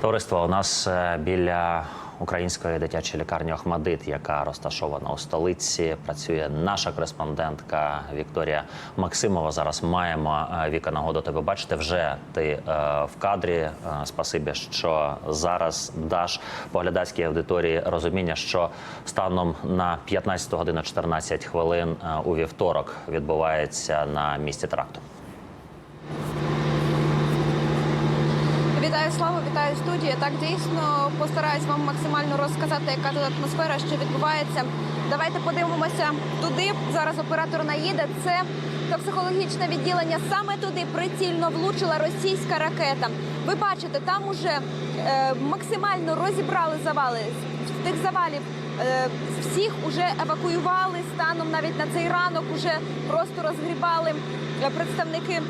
Товариство у нас е, біля української дитячої лікарні Охмадит, яка розташована у столиці, працює наша кореспондентка Вікторія Максимова. Зараз маємо е, Віка нагоду тебе бачити. Вже ти е, в кадрі. Спасибі, що зараз даш поглядацькій аудиторії розуміння, що станом на 15 годину 14 хвилин у вівторок відбувається на місці теракту. Вітаю слава, вітаю студія. Так дійсно постараюсь вам максимально розказати, яка тут атмосфера, що відбувається. Давайте подивимося туди. Зараз оператор наїде. Це токсикологічне відділення. Саме туди прицільно влучила російська ракета. Ви бачите, там уже е, максимально розібрали завали. З тих завалів е, всіх уже евакуювали станом навіть на цей ранок. Уже просто розгрібали е, представники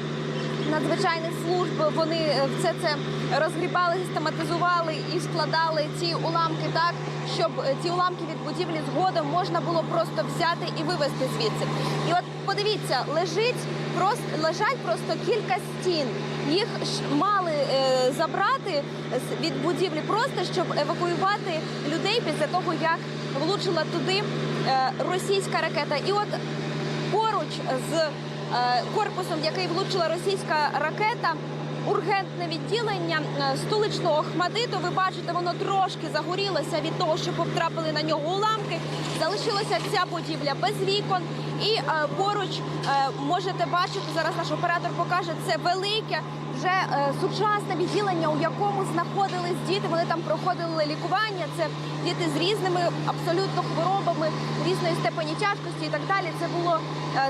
надзвичайних служб вони е, все це розгрібали, систематизували і складали ці уламки так, щоб е, ці уламки від будівлі згодом можна було просто взяти і вивезти звідси. І от подивіться, лежить просто лежать просто кілька стін. Їх мали е, забрати від будівлі просто щоб евакуювати людей після того, як влучила туди е, російська ракета. І от поруч з корпусом, в який влучила російська ракета. Ургентне відділення е, столичного Хмадиту. Ви бачите, воно трошки загорілося від того, що потрапили на нього уламки. Залишилася ця будівля без вікон. І е, поруч е, можете бачити зараз. Наш оператор покаже це велике, вже е, сучасне відділення, у якому знаходились діти. Вони там проходили лікування. Це діти з різними абсолютно хворобами різної степені тяжкості і так далі. Це було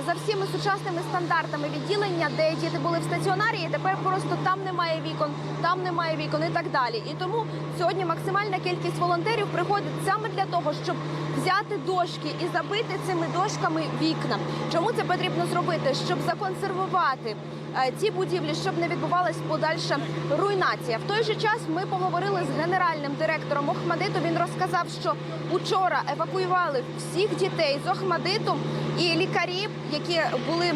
за всіми сучасними стандартами відділення, де діти були в стаціонарі. І тепер просто там немає вікон, там немає вікон і так далі. І тому сьогодні максимальна кількість волонтерів приходить саме для того, щоб взяти дошки і забити цими дошками вікна. Чому це потрібно зробити? Щоб законсервувати е, ці будівлі, щоб не відбувалась подальша руйнація. В той же час ми поговорили з генеральним директором Охмадиту. Він розказав, що учора евакуювали всіх дітей з Охмадиту і лікарі, які були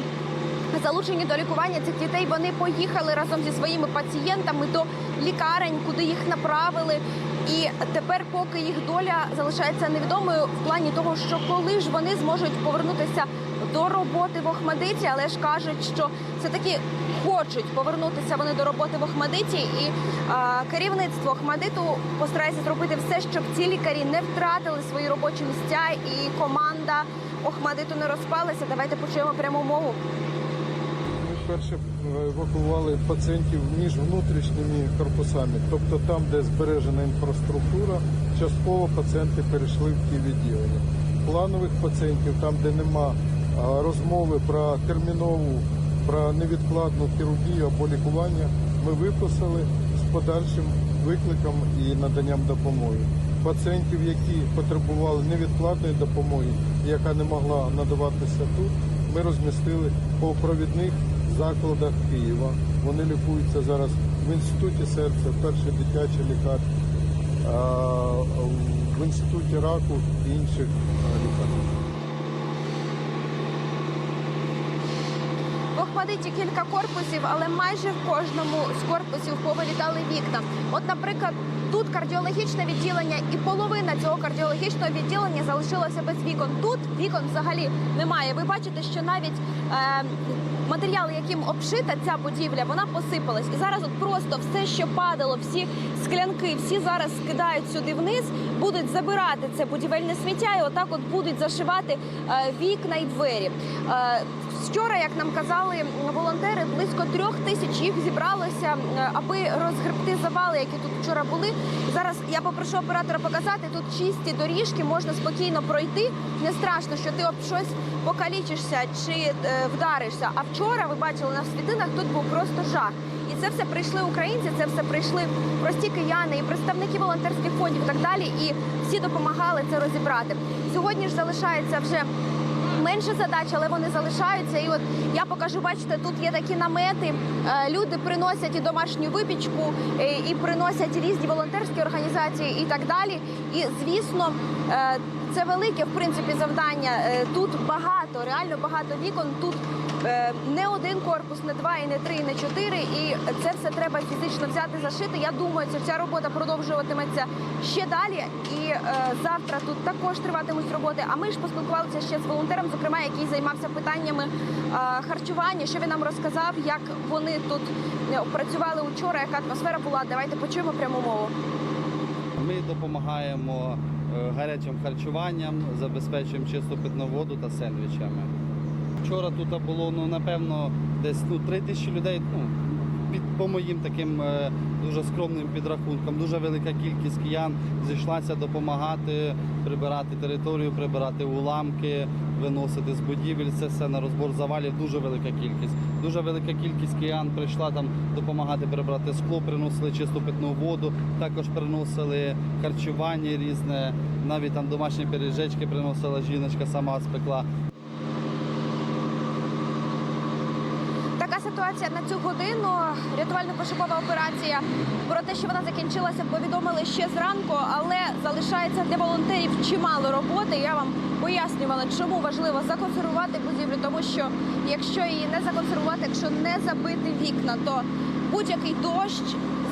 залучені до лікування цих дітей. Вони поїхали разом зі своїми пацієнтами до лікарень, куди їх направили. І тепер, поки їх доля залишається невідомою в плані того, що коли ж вони зможуть повернутися до роботи в Охмадиті, але ж кажуть, що все таки хочуть повернутися вони до роботи в Охмадиті, і а, керівництво Охмадиту постарається зробити все, щоб ці лікарі не втратили свої робочі місця, і команда Охмадиту не розпалася. Давайте почуємо пряму мову. Ми вперше евакували пацієнтів між внутрішніми корпусами, тобто там, де збережена інфраструктура, частково пацієнти перейшли в ті відділення. Планових пацієнтів, там, де нема розмови про термінову, про невідкладну хірургію або лікування, ми виписали з подальшим викликом і наданням допомоги. Пацієнтів, які потребували невідкладної допомоги, яка не могла надаватися тут, ми розмістили по провідних закладах Києва. Вони лікуються зараз в інституті серця, перший дитячий лікар, а, в інституті раку і інших. В Охмадиті кілька корпусів, але майже в кожному з корпусів повилітали вікна. От, наприклад, тут кардіологічне відділення, і половина цього кардіологічного відділення залишилася без вікон. Тут вікон взагалі немає. Ви бачите, що навіть е, матеріал, яким обшита ця будівля, вона посипалась. І зараз от просто все, що падало, всі склянки, всі зараз скидають сюди вниз, будуть забирати це будівельне сміття, і отак от будуть зашивати е, вікна і двері. Е, Вчора, як нам казали волонтери, близько трьох тисяч їх зібралося, е, аби розгребти завали, які тут вчора були. Зараз я попрошу оператора показати тут чисті доріжки, можна спокійно пройти. Не страшно, що ти об щось покалічишся чи вдаришся. А вчора ви бачили на світинах, тут був просто жах. Це все прийшли українці, це все прийшли прості кияни і представники волонтерських фондів, і так далі. І всі допомагали це розібрати. Сьогодні ж залишається вже менше задач, але вони залишаються. І от я покажу, бачите, тут є такі намети. Е, Люди приносять і домашню випічку, е, і приносять різні волонтерські організації і так далі. І звісно, е, це велике в принципі завдання. Тут багато, реально багато вікон. Тут не один корпус, не два, і не три, і не чотири. І це все треба фізично взяти, зашити. Я думаю, що ця робота продовжуватиметься ще далі. І е, завтра тут також триватимуть роботи. А ми ж поспілкувалися ще з волонтером, зокрема, який займався питаннями е, харчування. Що він нам розказав, як вони тут е, працювали учора, яка атмосфера була. Давайте почуємо пряму мову. Ми допомагаємо е, гарячим харчуванням, забезпечуємо чисту питну воду та сендвічами. Вчора тут було ну напевно десь ну, 3 тисячі людей. Ну під по моїм таким е, дуже скромним підрахункам. Дуже велика кількість киян зійшлася допомагати прибирати територію, прибирати уламки, виносити з будівель. Це все на розбор завалів. Дуже велика кількість. Дуже велика кількість киян прийшла там допомагати прибрати скло, приносили чисту питну воду. Також приносили харчування різне, навіть там домашні пиріжечки приносила жіночка, сама спекла. Така ситуація на цю годину. Рятувально-пошукова операція. Про те, що вона закінчилася, повідомили ще зранку, але залишається для волонтерів чимало роботи. Я вам пояснювала, чому важливо законсервувати будівлю, тому що якщо її не законсервувати, якщо не забити вікна, то будь-який дощ.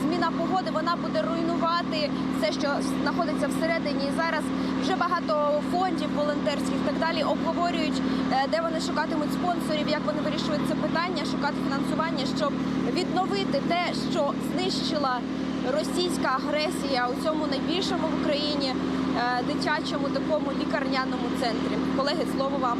Зміна погоди вона буде руйнувати все, що знаходиться всередині. І зараз вже багато фондів волонтерських так далі обговорюють, е, де вони шукатимуть спонсорів, як вони вирішують це питання, шукати фінансування, щоб відновити те, що знищила російська агресія у цьому найбільшому в Україні е, дитячому такому лікарняному центрі. Колеги, слово вам.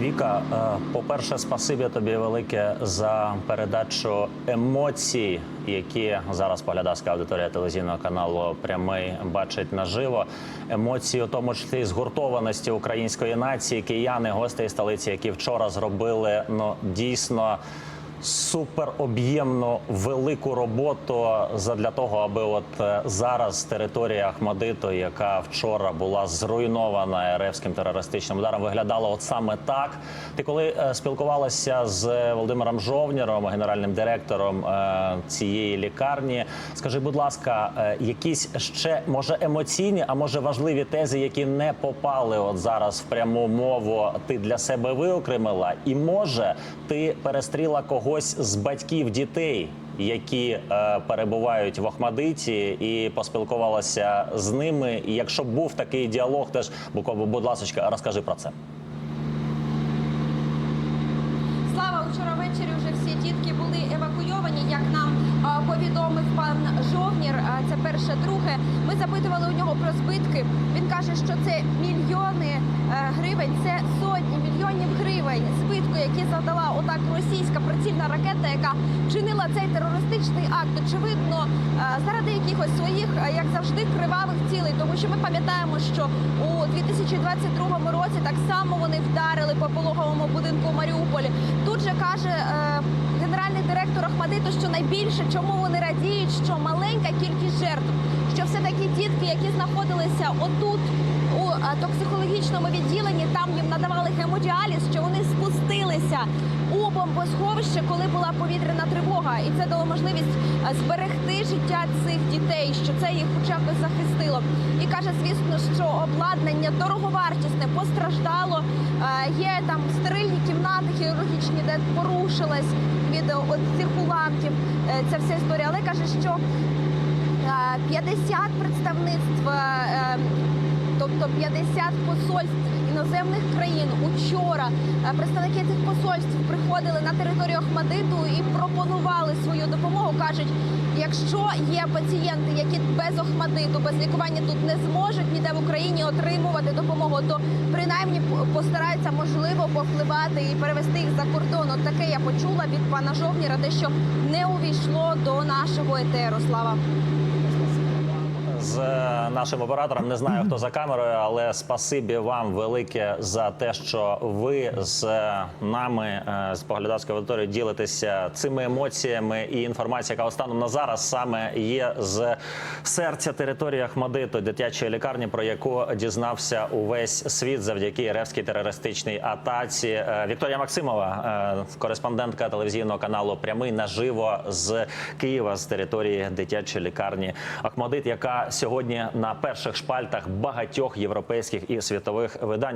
Віка, е, по-перше, спасибі тобі велике за передачу емоцій, які зараз поглядацька аудиторія телевізійного каналу прямий бачить наживо. Емоції, у тому числі згуртованості української нації, кияни, гості столиці, які вчора зробили ну дійсно. Супер об'ємну велику роботу задля того, аби от е, зараз територія Ахмадиту, яка вчора була зруйнована РФським терористичним ударом, виглядала от саме так. Ти коли е, спілкувалася з Володимиром Жовніром, генеральним директором е, цієї лікарні, скажи, будь ласка, якісь ще може емоційні, а може важливі тези, які не попали от зараз в пряму мову, ти для себе виокремила, і може ти перестріла когось з батьків дітей, які е, перебувають в Охмадиті, і поспілкувалася з ними. І якщо був такий діалог, теж Буково, будь ласка, розкажи про це. Слава вчора ввечері вже всі дітки були евакуйовані. Як нам а, повідомив пан Жовнір, це перше, друге. Ми запитували у нього про збитки. Він каже, що це мільйони е, гривень, це сотні мільйонів гривень збитку, які завдала отак російська прицільна ракета, яка вчинила цей терористичний акт. Очевидно, е, заради якихось своїх, е, як завжди, кривавих цілей, тому що ми пам'ятаємо, що у 2022 році так само вони вдарили по пологовому будинку у Маріуполі. Тут же каже генеральний директор Ахмадиту, що найбільше чому вони радіють, що маленька кількість жертв, що все таки дітки, які знаходилися отут токсикологічному відділенні, там їм надавали гемодіаліз, що вони спустилися у бомбосховище, коли була повітряна тривога, і це дало можливість е, зберегти життя цих дітей, що це їх хоча б захистило. І каже, звісно, що обладнання дороговартісне постраждало. Е, Є там стерильні кімнати хірургічні, де порушилась від е, от цих уламків е, ця вся історія. Але каже, що е, 50 представництв, е, тобто 50 посольств іноземних країн учора е, представники цих посольств приходили на територію Ахмадиту і пропонували свою допомогу. кажуть, якщо є пацієнти, які без Охмадиту, без лікування тут не зможуть ніде в Україні отримувати допомогу, то принаймні постараються можливо повпливати і перевести їх за кордон. От таке я почула від пана Жовніра, те, що не увійшло до нашого етеру. Слава. З е, нашим оператором. Не знаю, хто за камерою, але спасибі вам велике за те, що ви з е, нами е, з поглядацькою аудиторією ділитеся цими емоціями і інформацією, яка станом на зараз саме є з серця території Ахмадиту, дитячої лікарні, про яку дізнався увесь світ завдяки ревській терористичній атаці. Вікторія Максимова, кореспондентка телевізійного каналу Прямий наживо з Києва з території дитячої лікарні Ахмадит, яка сьогодні на перших шпальтах багатьох європейських і світових видань.